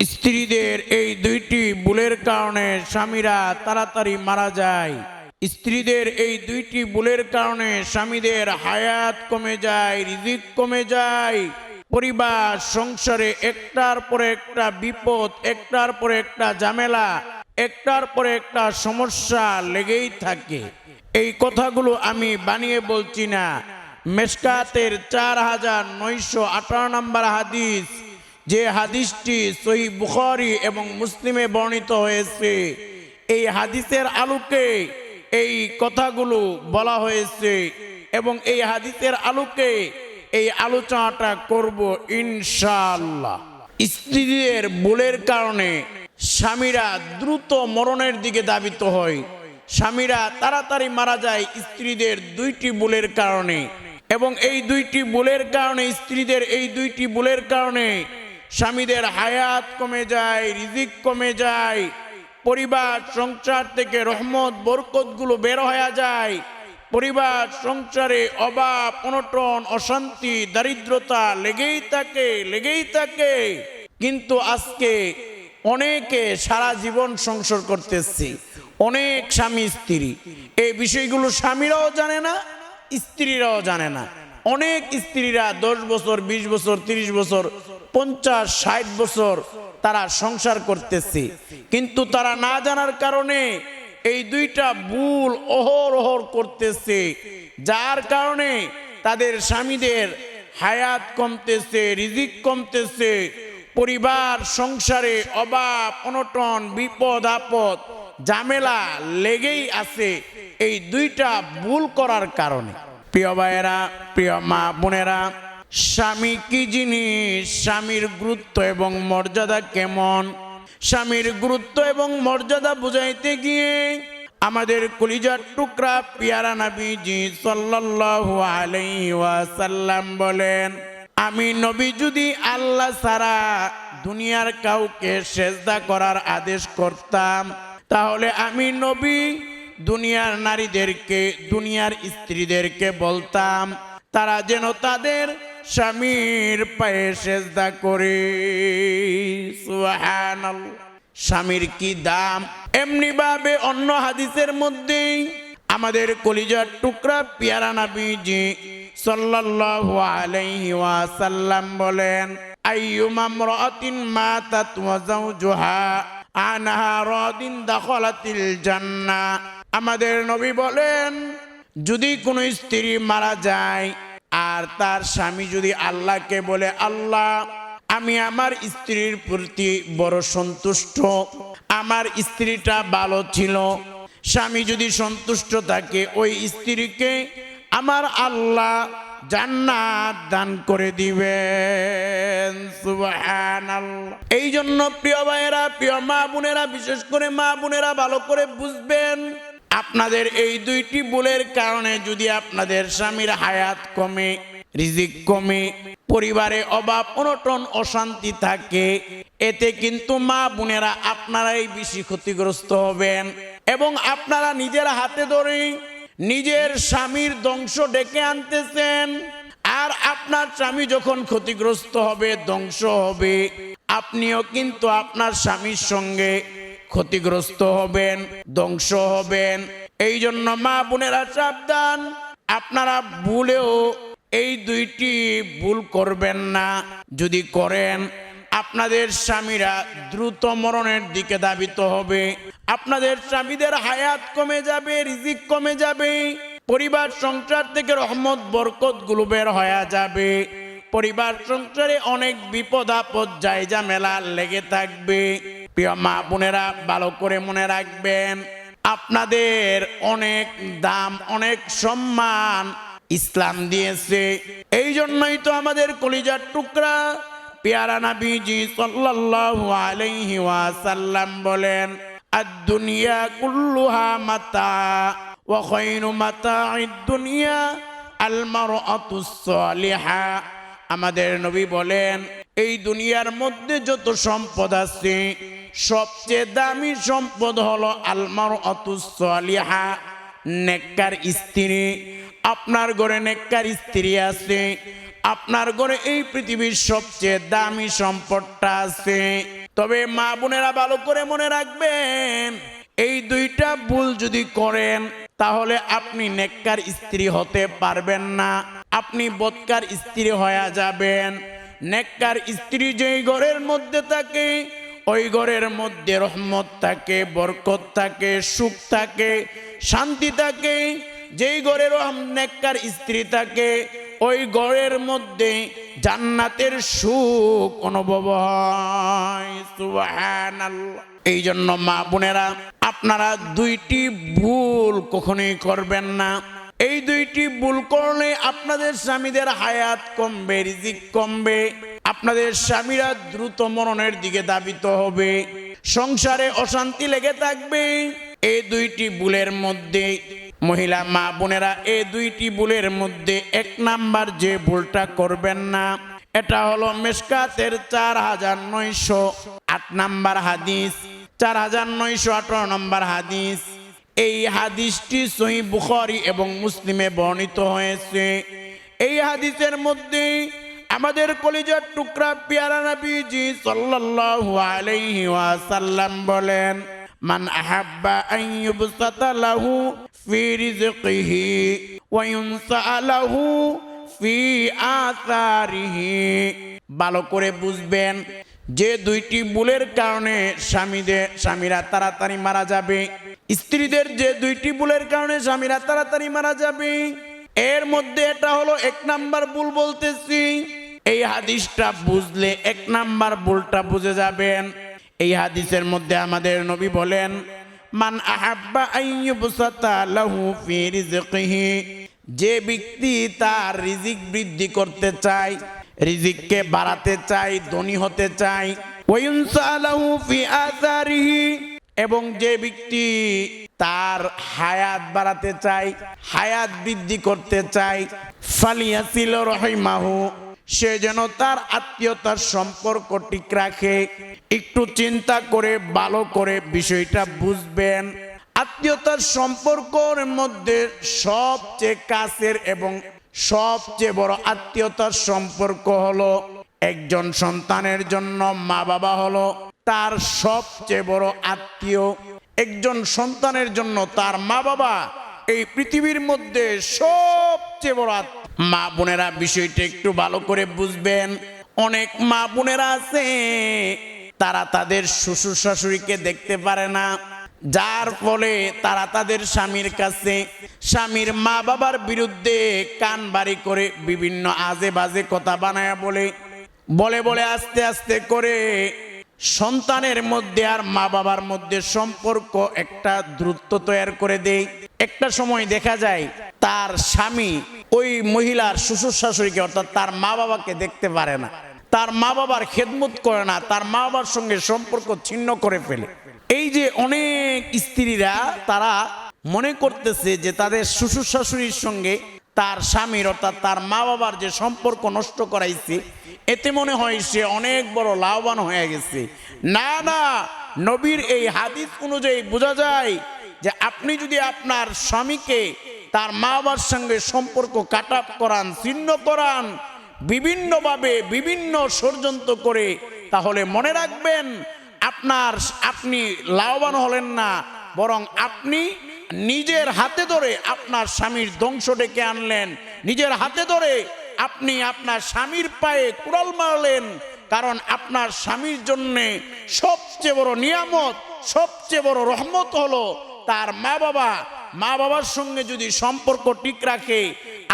স্ত্রীদের এই দুইটি ভুলের কারণে স্বামীরা তাড়াতাড়ি মারা যায়। স্ত্রীদের এই দুইটি ভুলের কারণে স্বামীদের হায়াত কমে যায়, রিজিক কমে যায়। পরিবার, সংসারে একটার পরে একটা বিপদ, একটার পরে একটা ঝামেলা, একটার পরে একটা সমস্যা লেগেই থাকে। এই কথাগুলো আমি বানিয়ে বলছি না। মেসকাতের চার হাজার নয়শো আঠারো নম্বর হাদিস যে হাদিসটি সহি বুখারি এবং মুসলিমে বর্ণিত হয়েছে, এই হাদিসের আলোকে এই কথাগুলো বলা হয়েছে এবং এই হাদিসের আলোকে এই আলোচনাটা করব ইনশাআল্লাহ। স্ত্রীদের ভুলের কারণে স্বামীরা দ্রুত মরণের দিকে দাবিত হয়। স্বামীরা তাড়াতাড়ি মারা যায় স্ত্রীদের দুইটি ভুলের কারণে এবং এই দুইটি ভুলের কারণে, স্ত্রীদের এই দুইটি ভুলের কারণে স্বামীদের হায়াত কমে যায়, রিজিক কমে যায়, পরিবার, সংসার থেকে রহমত, বরকতগুলো বের হয়ে যায়। পরিবার, সংসারে অভাব, অনটন, অশান্তি, দারিদ্রতা লেগেই থাকে লেগেই থাকে। কিন্তু আজকে অনেকে সারা জীবন সংসার করতেছে। অনেক স্বামী স্ত্রী। এই বিষয়গুলো স্বামীরাও জানে না, স্ত্রীরাও জানে না। অনেক স্ত্রীরা দশ বছর ২০ বছর ৩০ বছর পঞ্চাশ, ষাট বছর তারা সংসার করতেছে। কিন্তু তারা না জানার কারণে এই দুইটা ভুল অহর অহর করতেছে। যার কারণে তাদের স্বামীদের হায়াত কমতেছে, রিজিক কমতেছে, পরিবার, সংসারে অভাব, অনটন, বিপদ, আপদ, ঝামেলা লেগেই আছে এই দুইটা ভুল করার কারণে। প্রিয় ভাইয়েরা, প্রিয় মা বোনেরা স্বামী কি জিনিস? স্বামীর গুরুত্ব এবং মর্যাদা কেমন? স্বামীর গুরুত্ব এবং মর্যাদা বুঝাইতে গিয়ে আমাদের কলিজার টুকরা পিয়ারা নবীজি সাল্লাল্লাহু আলাইহি ওয়াসাল্লাম বলেন, আমি নবী যদি আল্লাহ সারা দুনিয়ার কাউকে সেজদা করার আদেশ করতাম, তাহলে আমি নবী দুনিয়ার নারীদেরকে, দুনিয়ার স্ত্রীদেরকে বলতাম, তারা যেন তাদের স্বামীর পায়ে সেজদা করে। স্বামীর কি দাম? এমনি ভাবে অন্য হাদিসের মধ্যেই আমাদের কলিজার টুকরা পিয়ারা সাল্লাল্লাহু আলাইহি ওয়াসাল্লাম বলেন আমাদের নবী বলেন, যদি কোনো স্ত্রী মারা যায় আর তার স্বামী যদি আল্লাহকে বলে, আল্লাহ, আমি আমার স্ত্রীর প্রতি বড় সন্তুষ্ট। আমার স্ত্রীটা ভালো ছিল। স্বামী যদি সন্তুষ্ট থাকে, ওই স্ত্রীকে আমার আল্লাহ জান্নাত দান করে দিবেন। এই জন্য প্রিয় ভাইয়েরা, প্রিয় মা বোনেরা, বিশেষ করে মা বোনেরা ভালো করে বুঝবেন আপনাদের এই দুইটি ভুলের কারণে যদি আপনাদের স্বামীর হায়াত কমে, রিজিক কমে, পরিবারে অভাব, অনটন, অশান্তি থাকে, এতে কিন্তু মা বোনেরা আপনারাই বেশি ক্ষতিগ্রস্ত হবেন এবং আপনারা নিজের হাতে ধরে নিজের স্বামীর ধ্বংস ডেকে আনতেছেন। আর আপনার স্বামী যখন ক্ষতিগ্রস্ত হবে, ধ্বংস হবে, আপনিও কিন্তু আপনার স্বামীর সঙ্গে ক্ষতিগ্রস্ত হবেন, ধ্বংস হবেন। এই জন্য মা বোনেরা সাবধান। আপনারা ভুলেও এই দুইটি ভুল করবেন না। যদি করেন, আপনাদের স্বামীরা দ্রুত মরণের দিকে দাবিত হবে। আপনাদের স্বামীদের হায়াত কমে যাবে, রিজিক কমে যাবে। পরিবার, সংসার থেকে রহমত বরকতগুলো বের হয়ে যাবে। পরিবার, সংসারে অনেক বিপদ আপদ জায়জা মেলা লেগে থাকবে। প্রিয় মা বোনেরা, ভালো করে মনে রাখবেন, আপনাদের অনেক দাম, অনেক সম্মান ইসলাম দিয়েছে। এই জন্যই তো আমাদের কলিজার টুকরা পেয়ারা নাবিজি সাল্লাল্লাহু ওয়াসাল্লাম বলেন, আদ-দুনিয়া কুল্লুহা মাতা ওয়া মাতা'id দুনিয়া আল আমাদের নবী বলেন, এই দুনিয়ার মধ্যে যত সম্পদ আছে সবচেয়ে দামি সম্পদ হলো আলমার অতুসলিহা নেককার স্ত্রী। আপনার ঘরে নেককার স্ত্রী আছে, আপনার ঘরে এই পৃথিবীর সবচেয়ে দামি সম্পদটা আছে। তবে মা বোনেরা ভালো করে মনে রাখবেন, এই দুইটা ভুল যদি করেন, তাহলে আপনি নেককার স্ত্রী হতে পারবেন না। আপনি বৎকার স্ত্রী হয়ে যাবেন। নেককার স্ত্রী যেই ঘরের মধ্যে থাকে ওই ঘরের মধ্যে রহমত থাকে, বরকত থাকে, সুখ থাকে, শান্তি থাকে। যেই ঘরের নেককার স্ত্রী থাকে, ওই ঘরের মধ্যে জান্নাতের সুখ অনুভব হয়। এই জন্য মা বোনেরা, আপনারা দুইটি ভুল কখনোই করবেন না। এই দুইটি ভুল করলে আপনাদের স্বামীদের হায়াত কমবে, রিজিক কমবে। আপনাদের স্বামীরা দ্রুত মরণের দিকে দাবিত হবে। সংসারে অশান্তি লেগে থাকবে। এই দুইটি বুলের মধ্যে, মহিলা মা বোনেরা এই দুইটি বুলের মধ্যে এক নাম্বার যে ভুলটা করবেন না, এটা হলো মেসকাতের চার হাজার নয়শো আট নাম্বার হাদিস। চার হাজার নয়শো আঠারো নম্বর হাদিস। এই হাদিসটি সহি বুখারি এবং মুসলিমে বর্ণিত হয়েছে। এই হাদিসের মধ্যে আমাদের কলিজার টুকরা পিয়ারা নবীজি সাল্লাল্লাহু আলাইহি ওয়াসাল্লাম বলেন, মান আহাব্বা আন ইউবসাতা লাহু ফি রিজকিহি ওয়া ইউনসা লাহু ফি আসারিহি। ভালো করে বুঝবেন, যে দুইটি ভুলের কারণে স্বামীদের, স্বামীরা তাড়াতাড়ি মারা যাবে। স্ত্রীদের যে দুইটি ভুলের কারণে স্বামীরা তাড়াতাড়ি মারা যাবে। এর মধ্যে এটা হলো এক নাম্বার ভুল বলতেছি। এই হাদিসটা বুঝলে এক নাম্বার ভুলটা বুঝে যাবেন। এই হাদিসের মধ্যে আমাদের নবী বলেন, মান আহাব্বা ফি রিজকিহি যে ব্যক্তি তার রিজিক বৃদ্ধি করতে চায়, রিজিককে বাড়াতে চাই ধনী হতে চাই ওয়ুনসালাহু ফি আসারিহি। এবং যে ব্যক্তি তার হায়াত বাড়াতে চায়, হায়াত বৃদ্ধি করতে চায়, ফালিয়াসিল রহিমাহু। সে যেন তার আত্মীয়তার সম্পর্ক ঠিক রাখে। একটু চিন্তা করে, ভালো করে বিষয়টা বুঝবেন। আত্মীয়তার সম্পর্কের মধ্যে সবচেয়ে কাছের এবং সবচেয়ে বড় আত্মীয়তার সম্পর্ক হলো একজন সন্তানের জন্য মা বাবা হলো তার সবচেয়ে বড় আত্মীয়। একজন সন্তানের জন্য তার মা বাবা এই পৃথিবীর মধ্যে সবচেয়ে বড় আত্মীয়। মা বোনেরা বিষয়টা একটু ভালো করে বুঝবেন। অনেক মা বোনেরা আছে, তারা তাদের শ্বশুর শাশুড়িকে দেখতে পারে না। যার ফলে তারা তাদের স্বামীর কাছে, স্বামীর মা বাবার বিরুদ্ধে কান বাড়ি করে বিভিন্ন আজে বাজে কথা বানায় বলে। বলে বলে, আস্তে আস্তে করে সন্তানের মধ্যে আর মা বাবার মধ্যে সম্পর্ক একটা দ্রুত তৈরি করে দেয়। একটা সময় দেখা যায়, তার স্বামী ওই মহিলার শ্বশুর শাশুড়িকে, অর্থাৎ তার মা বাবাকে দেখতে পারে না। তার মা বাবার খেদমত করে না, তার মা বাবার সঙ্গে সম্পর্ক ছিন্ন করে ফেলে। এই যে অনেক স্ত্রীরা, তারা মনে করতেছে যে তাদের শ্বশুর শাশুড়ির সঙ্গে তার স্বামীর, অর্থাৎ তার মা বাবার যে সম্পর্ক নষ্ট করাইছে, এতে মনে হয় সে অনেক বড় লাভবান হয়ে গেছে। না না, নবীর এই হাদিস অনুযায়ী বোঝা যায় যে আপনি যদি আপনার স্বামীকে তার মা বাবার সঙ্গে সম্পর্ক কাট করান, ছিন্ন করান, বিভিন্নভাবে বিভিন্ন ষড়যন্ত্র করে, তাহলে মনে রাখবেন আপনার আপনি লাভবান হলেন না, বরং আপনি নিজের হাতে ধরে আপনার স্বামীর ধ্বংস ডেকে আনলেন। নিজের হাতে ধরে আপনি আপনার স্বামীর পায়ে কুড়াল মারলেন, কারণ আপনার স্বামীর জন্যে সবচেয়ে বড় নিয়ামত, সবচেয়ে বড় রহমত হলো তার মা বাবা, মা বাবার সঙ্গে যদি সম্পর্ক ঠিক রাখে,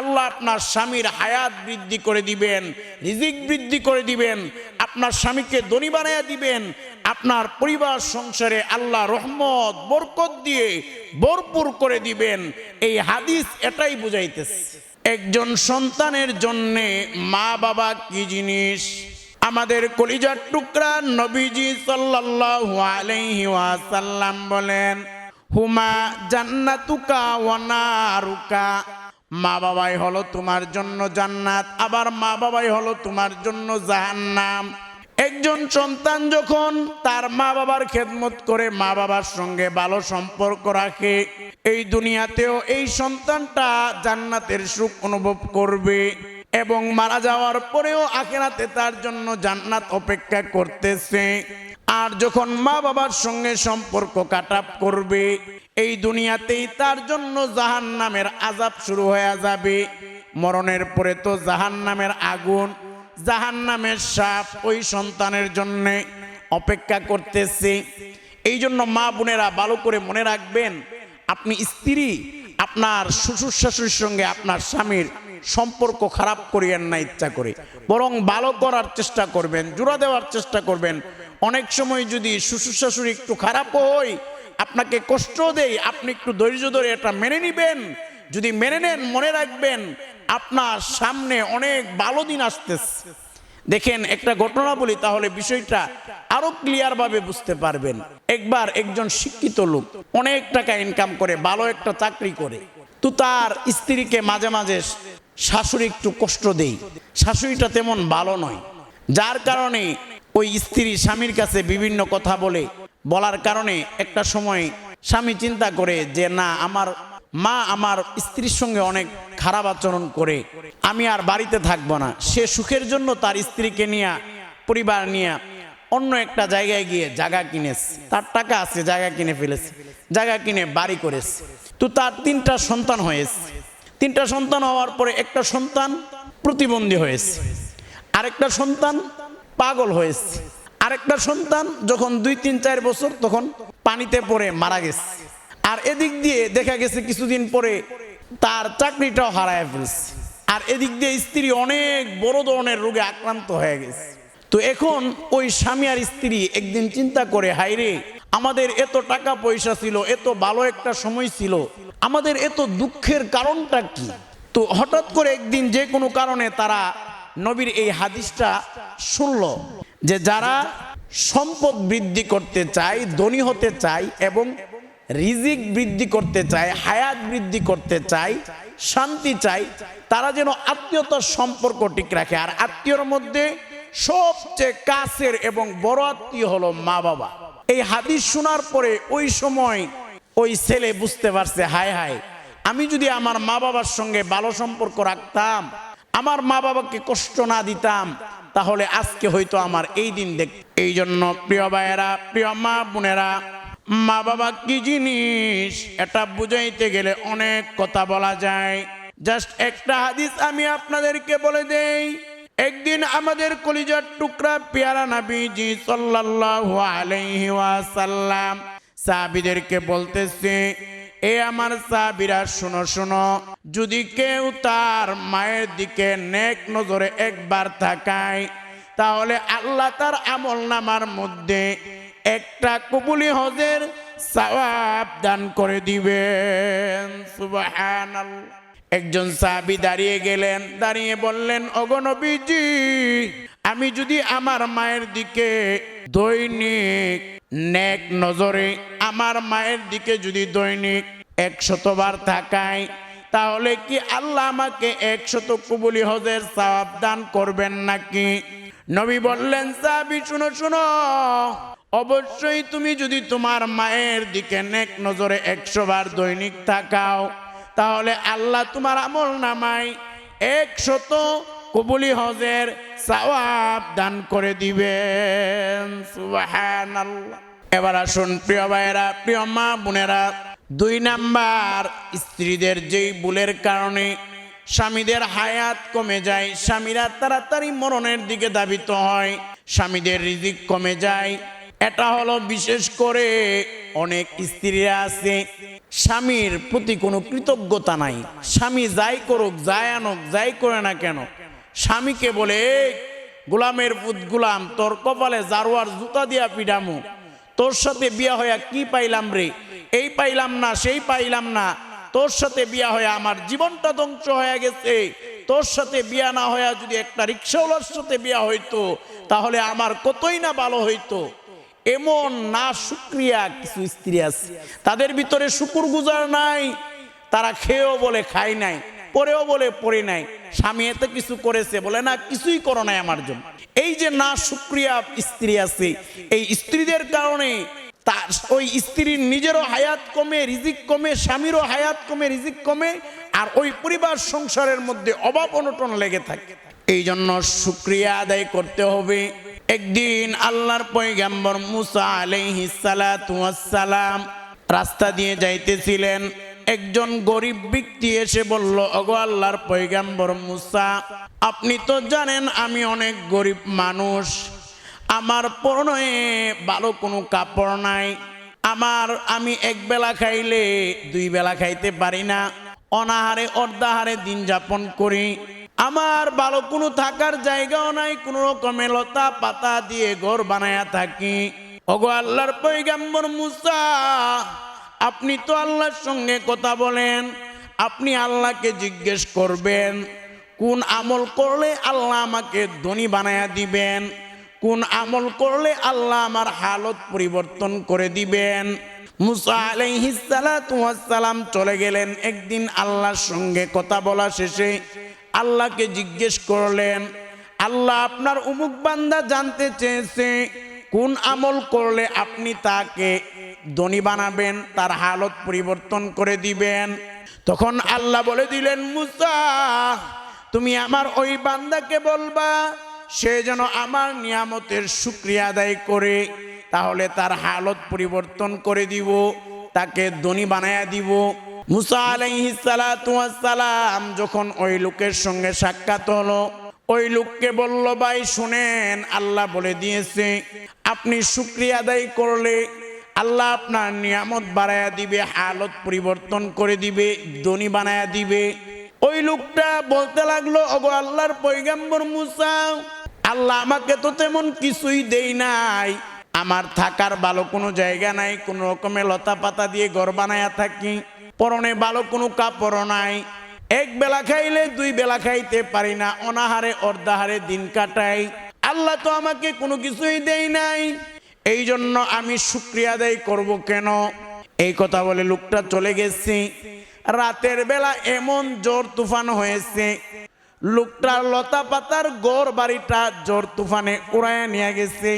আল্লাহ আপনার স্বামীর হায়াত বৃদ্ধি করে দিবেন, রিজিক বৃদ্ধি করে দিবেন, আপনার স্বামীকে ধনী বানাইয়া দিবেন, আপনার পরিবার সংসারে আল্লাহ রহমত, বরকত দিয়ে ভরপুর করে দিবেন। এই হাদিস এটাই বুঝাইতেছে। একজন সন্তানের জন্যে মা বাবা কি জিনিস? আমাদের কলিজার টুকরা নবীজি সাল্লাল্লাহু আলাইহি ওয়াসাল্লাম বলেন হুমা জান্নাতুকা ওয়া নারুকা। মা বাবাই হলো তোমার জন্য জান্নাত, আবার মা বাবাই হলো তোমার জন্য জাহান্নাম। একজন সন্তান যখন তার মা বাবার খেদমত করে মা বাবার সঙ্গে ভালো সম্পর্ক রাখে, এই দুনিয়াতেও এই সন্তানটা জান্নাতের সুখ অনুভব করবে এবং মারা যাওয়ার পরেও আখেরাতে তার জন্য জান্নাত অপেক্ষা করতেছে। আর যখন মা বাবার সঙ্গে সম্পর্ক কাটাপ করবে, এই দুনিয়াতেই তার জন্য জাহান নামের আজাব শুরু হয়ে যাবে। মরণের পরে তো জাহান নামের আগুন জাহান নামের সাপ ওই সন্তানের জন্য অপেক্ষা করতেছে। এই জন্য মা বোনেরা ভালো করে মনে রাখবেন, আপনি স্ত্রী, আপনার শ্বশুর শাশুড়ির সঙ্গে আপনার স্বামীর সম্পর্ক খারাপ করিয়েন না ইচ্ছা করে। বরং ভালো করার চেষ্টা করবেন, জোড়া দেওয়ার চেষ্টা করবেন অনেক সময় যদি শ্বশুর শাশুড়ি একটু খারাপ হয়, আপনাকে কষ্ট দেয়, আপনি একটু ধৈর্য ধরে এটা মেনে নিবেন। যদি মেনে নেন, মনে রাখবেন, আপনার সামনে অনেক ভালো দিন আসতেছে। দেখেন, একটা ঘটনা বলি, তাহলে বিষয়টা আরও ক্লিয়ার ভাবে বুঝতে পারবেন। একবার একজন শিক্ষিত লোক অনেক টাকা ইনকাম করে, ভালো একটা চাকরি করে। তো তার স্ত্রীকে মাঝে মাঝে শাশুড়ি একটু কষ্ট দেই শাশুড়িটা তেমন ভালো নয়। যার কারণে ওই স্ত্রী স্বামীর কাছে বিভিন্ন কথা বলে। বলার কারণে একটা সময় স্বামী চিন্তা করে যে, না, আমার মা আমার স্ত্রীর সঙ্গে অনেক খারাপ আচরণ করে। আমি আর বাড়িতে থাকব না। সে সুখের জন্য তার স্ত্রীকে নিয়ে, পরিবার নিয়ে অন্য একটা জায়গায় গিয়ে জায়গা কিনেছে। তার টাকা আছে, জায়গা কিনে ফেলেছে, জায়গা কিনে বাড়ি করেছে। তো তার তিনটা সন্তান হয়েছে। তিনটা সন্তান হওয়ার পরে একটা সন্তান প্রতিবন্ধী হয়েছে। আরেকটা সন্তান পাগল হয়েছে। আরেকটা সন্তান যখন দুই, তিন, চার বছর তখন পানিতে পড়ে মারা গেছে। আর এদিক দিয়ে দেখা গেছে কিছুদিন পরে তার চাকরিটাও হারায় ফেলছে। আর এদিক দিয়ে স্ত্রী অনেক বড় ধরনের রোগে আক্রান্ত হয়ে গেছে। তো এখন ওই স্বামী আর স্ত্রী একদিন চিন্তা করে হাইরে আমাদের এত টাকা পয়সা ছিল, এত ভালো একটা সময় ছিল, আমাদের এত দুঃখের কারণটা কি? তো হঠাৎ করে একদিন যে কোনো কারণে তারা নবীর এই হাদিসটা শুনল যে যারা সম্পদ বৃদ্ধি করতে চায়, ধনী হতে চায় এবং রিজিক বৃদ্ধি করতে চায়, হায়াত বৃদ্ধি করতে চায়, শান্তি চাই তারা যেন আত্মীয়তার সম্পর্ক ঠিক রাখে। আর আত্মীয়র মধ্যে সবচেয়ে কাছের এবং বড় আত্মীয় হলো মা বাবা। এই হাদিস শোনার পরে ওই সময় ওই ছেলে বুঝতে পারছে, হায় হায়, আমি যদি আমার মা বাবার সঙ্গে ভালো সম্পর্ক রাখতাম আমার মা বাবাকে কষ্ট না দিতাম, তাহলে আজকে হয়তো আমার এই দিন দেখ এই জন্য প্রিয় ভাইয়েরা, প্রিয় মা বোনেরা, মা বাবা কি জিনিস? এটা বুঝাইতে গেলে অনেক কথা বলা যায়। জাস্ট একটা হাদিস আমি আপনাদেরকে বলে দেই। একদিন আমাদের কলিজার টুকরা পেয়ারা নাবিজি সাল্লাল্লাহু আলাইহি ওয়াসাল্লাম সাহাবীদেরকে বলতেছে এ আমার সাহাবীরা, শোনো শোনো। যদি কেউ তার মায়ের দিকে নেক নজরে একবার তাকায়, তাহলে আল্লাহ তার আমল নামার মধ্যে একটা কবুলি হজের সওয়াব দান করে দিবেন। সুবহানাল্লাহ। একজন সাহাবি দাঁড়িয়ে গেলেন, দাঁড়িয়ে বললেন অগনবীজি আমি যদি আমার মায়ের দিকে দৈনিক নেক নজরে আমার মায়ের দিকে যদি দৈনিক একশতবার তাকাই, তাহলে কি আল্লাহ আমাকে একশত কবুলি হজের সওয়াব দান করবেন নাকি? নবী বললেন, সাহাবি, শুনো শুনো। অবশ্যই তুমি যদি তোমার মায়ের দিকে নেক নজরে একশো বার দৈনিক থাকাও তাহলে আল্লাহ তোমার আমল নামাই একশত কবুলি হজের সওয়াব দান করে দিবেন। এবার আসুন প্রিয় ভাইয়েরা, প্রিয় মা বোনেরা, দুই নাম্বার, স্ত্রীদের যেই ভুলের কারণে স্বামীদের হায়াত কমে যায়, স্বামীরা তাড়াতাড়ি মরণের দিকে দাবিত হয়, স্বামীদের রিজিক কমে যায়। এটা হলো বিশেষ করে অনেক স্ত্রীরা আছে, স্বামীর প্রতি কোনো কৃতজ্ঞতা নাই। স্বামী যাই করুক, যাই আনুক, যাই করে না কেন স্বামীকে বলে "এই, গোলামের পুত গোলাম তোর কপালে জারোয়ার জুতা দিয়া পিডামু। তোর সাথে বিয়া হইয়া কি পাইলাম রে? এই পাইলাম না সেই পাইলাম না। তোর সাথে বিয়া হয়ে আমার জীবনটা ধ্বংস হয়ে গেছে। তোর সাথে বিয়া না হইয়া যদি একটা রিক্সাওয়ালার সাথে বিয়া হইতো তাহলে আমার কতই না ভালো হইতো। এমন না শুক্রিয়া কিছু স্ত্রী আছে। তাদের ভিতরে শুকুর গুজার নাই তারা খেয়েও বলে খাই নাই। পরেও বলে, পড়ে নাই। স্বামী এত কিছু করেছে, বলে, না, কিছুই করো নাই আমার জন্য। এই যে না শুক্রিয়া স্ত্রী আছে, এই স্ত্রীদের কারণে তার ওই স্ত্রীর নিজেরও হায়াত কমে, রিজিক কমে, স্বামীরও হায়াত কমে, রিজিক কমে, আর ওই পরিবার সংসারের মধ্যে অভাব অনটন লেগে থাকে। এই জন্য শুক্রিয়া আদায় করতে হবে। একদিন আল্লাহর পয়গাম্বর মুসা আলাইহিস সালাম রাস্তা দিয়ে যাইতেছিলেন। একজন গরিব ব্যক্তি এসে বলল অগো আল্লাহর পয়গাম্বর মুসা, আপনি তো জানেন আমি অনেক গরিব মানুষ। আমার পরনে ভালো কোনো কাপড় নাই। আমার আমি এক বেলা খাইলে দুই বেলা খাইতে পারি না। অনাহারে অর্ধাহারে দিন যাপন করি। আমার ভালো কোনো থাকার জায়গাও নাই, কোনো রকমের লতা পাতা দিয়ে ঘর বানায়া থাকি। ওগো আল্লাহর পৈগাম্বর মুসা আপনি তো আল্লাহর সঙ্গে কথা বলেন, আপনি আল্লাহকে জিজ্ঞেস করবেন, কোন আমল করলে আল্লাহ আমাকে ধনী বানায়া দিবেন, কোন আমল করলে আল্লাহ আমার হালত পরিবর্তন করে দিবেন। মুসা চলে গেলেন, একদিন আল্লাহর সঙ্গে কথা বলা শেষে আল্লাহকে জিজ্ঞেস করলেন, আল্লাহ আপনার উমুক বান্দা জানতে চেয়েছে, কোন আমল করলে আপনি তাকে ধনী বানাবেন, তার হালত পরিবর্তন করে দিবেন। তখন আল্লাহ বলে দিলেন, মুসা, তুমি আমার ওই বান্দাকে বলবা, সে যেন আমার নিয়ামতের শুক্রিয়া আদায় করে, তাহলে তার হালত পরিবর্তন করে দিব, তাকে ধনী বানায়া দিব। মুসা আলাইহিস সালাতু ওয়াস সালাম যখন ওই লোকের সঙ্গে সাক্ষাৎ হলো, ওই লোককে বলল, ভাই, শুনেন, আল্লাহ বলে দিয়েছে, আপনি শুক্রিয়া আদায় করলে আল্লাহ আপনার নিয়ামত বাড়ায়া দিবে, হালত পরিবর্তন করে দিবে, ধনী বানায়া দিবে। ওই লোকটা বলতে লাগল, ওগো আল্লাহর পৈগাম্বর মুসা, আল্লাহ আমাকে তো তেমন কিছুই দেই নাই। আমার থাকার ভালো কোনো জায়গা নাই, কোনো রকমের লতা পাতা দিয়ে ঘর বানায়া থাকি, পরনে ভালো কোনো কাপড় নাই। এক বেলা খাইলে দুই বেলা খাইতে পারি না, অনাহারে অর্ধাহারে দিন কাটাই। আল্লাহ তো আমাকে কোনো কিছুই দেই নাই। এই জন্য আমি শুক্রিয়া আদায় করব কেন? এই কথা বলে লোকটা চলে গেছি। রাতের বেলা এমন জোর তুফান হয়েছে। লোকটার লতা পাতার গড় বাড়িটা জোর তুফানে উড়াইয়া নিয়ে গেছে।